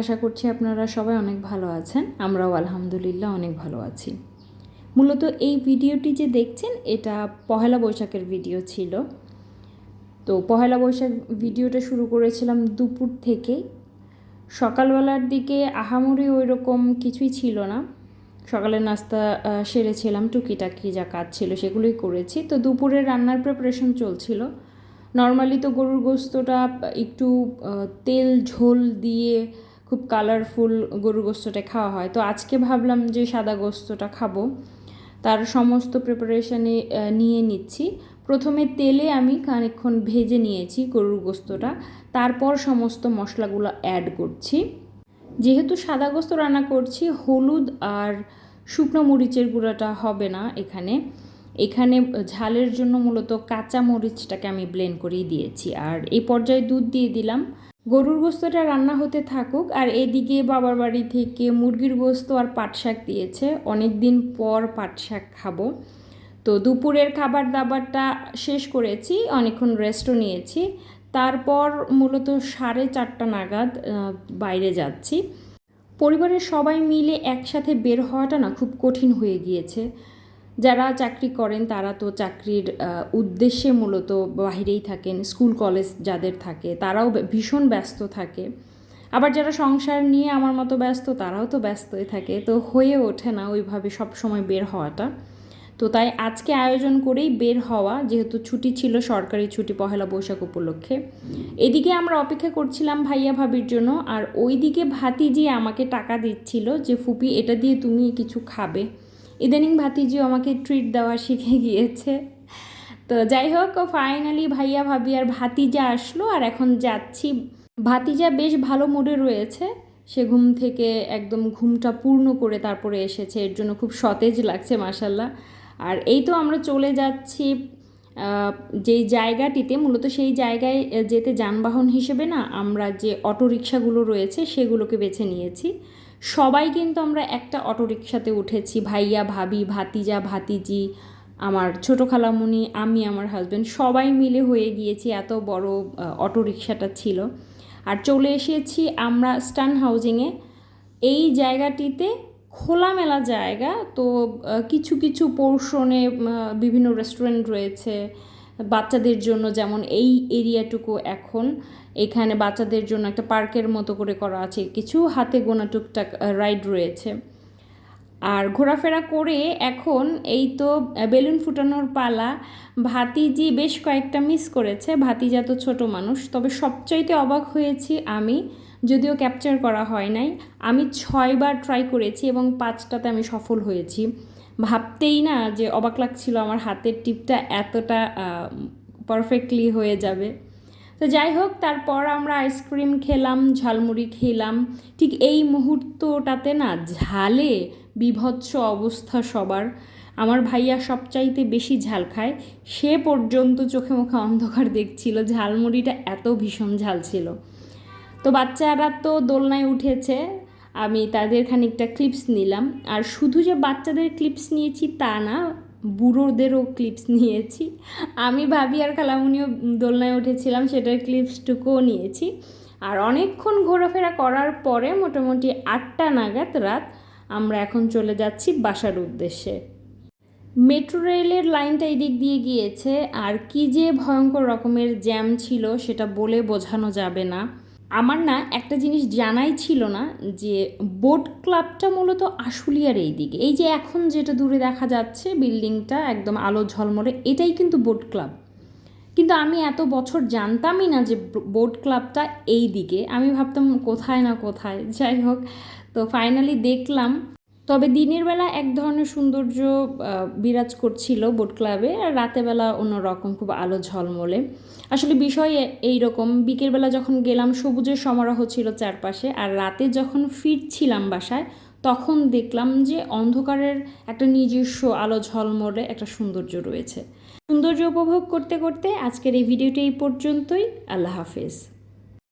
আশা করছি আপনারা সবাই অনেক ভালো আছেন। আমরাও আলহামদুলিল্লাহ অনেক ভালো আছি। মূলত এই ভিডিওটি যে দেখছেন, এটা পহেলা বৈশাখের ভিডিও ছিল। তো পহেলা বৈশাখ ভিডিওটা শুরু করেছিলাম দুপুর থেকে। সকালবেলার দিকে আহামরি ওই রকম কিছুই ছিল না। সকালের নাস্তা সেরেছিলাম টুকিটাকি যা কাজ ছিল সেগুলোই করেছি। তো দুপুরে রান্নার প্রিপারেশন চলছিল। নর্মালি তো গরুর গোস্তটা একটু তেল, ঝোল দিয়ে খুব কালারফুল গরুর গোস্তটা খাওয়া হয়। তো আজকে ভাবলাম যে সাদা গোস্তটা খাব। তার সমস্ত প্রিপারেশানে নিয়ে নিচ্ছি। প্রথমে তেলে আমি খানিকক্ষণ ভেজে নিয়েছি গরুর গোস্তটা তারপর সমস্ত মশলাগুলো অ্যাড করছি। যেহেতু সাদা গোস্ত রান্না করছি, হলুদ আর শুকনো মরিচের গুঁড়াটা হবে না এখানে। এখানে ঝালের জন্য মূলত কাঁচা মরিচটাকে আমি ব্লেন্ড করেই দিয়েছি। আর এই পর্যায়ে দুধ দিয়ে দিলাম। গরুর গোস্তটা রান্না হতে থাকুক। আর এদিকে বাবার বাড়ি থেকে মুরগির গোস্ত আর পাট শাক দিয়েছে। অনেক দিন পর পাট শাক খাব। তো দুপুরের খাবার দাবারটা শেষ করেছি, অনেকক্ষণ রেস্টও নিয়েছি। তারপর মূলত সাড়ে চারটা নাগাদ বাইরে যাচ্ছি। পরিবারের সবাই মিলে একসাথে বের হওয়াটা না খুব কঠিন হয়ে গিয়েছে। যারা চাকরি করেন, তারা তো চাকরির উদ্দেশ্যে মূলত বাহিরেই থাকেন, স্কুল, কলেজ যাদের থাকে, তারাও ভীষণ ব্যস্ত থাকে। আবার যারা সংসার নিয়ে আমার মতো ব্যস্ত, তারাও তো ব্যস্তই থাকে। তো হয়ে ওঠে না ওইভাবে সব সময় বের হওয়াটা। তো তাই আজকে আয়োজন করেই বের হওয়া, যেহেতু ছুটি ছিল সরকারি ছুটি পহেলা বৈশাখ উপলক্ষে। এদিকে আমরা অপেক্ষা করছিলাম ভাইয়া ভাবির জন্য, আর ওইদিকে ভাতিজি আমাকে টাকা দিচ্ছিল যে, ফুপি, এটা দিয়ে তুমি কিছু খাবে। ইদানিং ভাতিজিও আমাকে ট্রিট দেওয়া শিখে গিয়েছে। তো যাই হোক ফাইনালি ভাইয়া, ভাবি আর ভাতিজা আসলো আর এখন যাচ্ছি। ভাতিজা বেশ ভালো মুডে রয়েছে। সে ঘুম থেকে একদম ঘুমটা পূর্ণ করে তারপরে এসেছে। এর জন্য খুব সতেজ লাগছে মাসাল্লাহ আর এই তো আমরা চলে যাচ্ছি যেই জায়গাটিতে, মূলত সেই জায়গায় যেতে যানবাহন হিসেবে না, আমরা যে অটোরিকশাগুলো রয়েছে, সেগুলোকে বেছে নিয়েছি। সবাই কিন্তু আমরা একটা অটোরিকশাতে উঠেছি, ভাইয়া, ভাবি, ভাতিজা, ভাতিজি, আমার ছোটো খালামুনি, আমি, আমার হাজব্যান্ড সবাই মিলে হয়ে গিয়েছি, এত বড় অটোরিকশাটা ছিল। আর চলে এসেছি আমরা স্টান হাউজিংয়ে এই জায়গাটিতে খোলামেলা জায়গা। তো কিছু কিছু পোর্শনে বিভিন্ন রেস্টুরেন্ট রয়েছে বাচ্চাদের জন্য। যেমন এই এরিয়াটুকু এখন। এখানে বাচ্চাদের জন্য একটা পার্কের মতো করে করা আছে। কিছু হাতে গোনা টুকটাক রাইড রয়েছে। আর ঘোরাফেরা করে এখন এই তো বেলুন ফুটানোর পালা। ভাতিজি বেশ কয়েকটা মিস করেছে। ভাতিজা তো ছোট মানুষ। তবে সবচাইতে অবাক হয়েছি আমি যদিও ক্যাপচার করা হয় নাই। আমি ছয়বার ট্রাই করেছি এবং পাঁচটাতে আমি সফল হয়েছি। ভাবতেই না যে অবাক লাগছিল আমার হাতের টিপটা এতটা পারফেক্টলি হয়ে যাবে। তো যাই হোক, তারপর আমরা আইসক্রিম খেলাম, ঝালমুড়ি খেলাম। ঠিক এই মুহূর্তটাতে না ঝালে, বিভৎস অবস্থা সবার। আমার ভাইয়া সবচাইতে বেশি ঝাল খায়। সে পর্যন্ত চোখে মুখে অন্ধকার দেখছিল। ঝালমুড়িটা এত ভীষণ ঝাল ছিল। তো বাচ্চারা তো দোলনায় উঠেছে, আমি তাদের খানিকটা ক্লিপস নিলাম। আর শুধু যে বাচ্চাদের ক্লিপস নিয়েছি তা না, বুড়োদেরও ক্লিপস নিয়েছি। আমি ভাবি আর খালামুনিও দোলনায় উঠেছিলাম, সেটার ক্লিপসটুকুও নিয়েছি। আর অনেকক্ষণ ঘোরাফেরা করার পরে মোটামুটি আটটা নাগাদ রাত আমরা এখন চলে যাচ্ছি বাসার উদ্দেশ্যে। মেট্রো রেলের লাইনটা এদিক দিয়ে গিয়েছে, আর কি যে ভয়ঙ্কর রকমের জ্যাম ছিল সেটা বলে বোঝানো যাবে না। আমার না একটা জিনিস জানাই ছিল না যে বোট ক্লাবটা মূলত আশুলিয়ার এই দিকে। এই যে এখন যেটা দূরে দেখা যাচ্ছে, বিল্ডিংটা একদম আলো ঝলমলে, এটাই কিন্তু বোট ক্লাব কিন্তু আমি এত বছর জানতামই না যে বোট ক্লাবটা এই দিকে। আমি ভাবতাম কোথায় না কোথায়, যাই হোক। তো ফাইনালি দেখলাম তবে দিনের বেলা এক ধরনের সৌন্দর্য বিরাজ করছিল বোট ক্লাবে আর রাতের বেলা অন্যরকম খুব আলো ঝলমলে। আসলে বিষয় এ- এইরকম বিকেলবেলা যখন গেলাম, সবুজের সমারোহ ছিল চারপাশে আর রাতে যখন ফিরছিলাম বাসায়, তখন দেখলাম যে অন্ধকারের একটা নিজস্ব আলো ঝলমলে একটা সৌন্দর্য রয়েছে। সৌন্দর্য উপভোগ করতে করতে আজকের এই ভিডিওটি এই পর্যন্তই। আল্লাহ হাফেজ।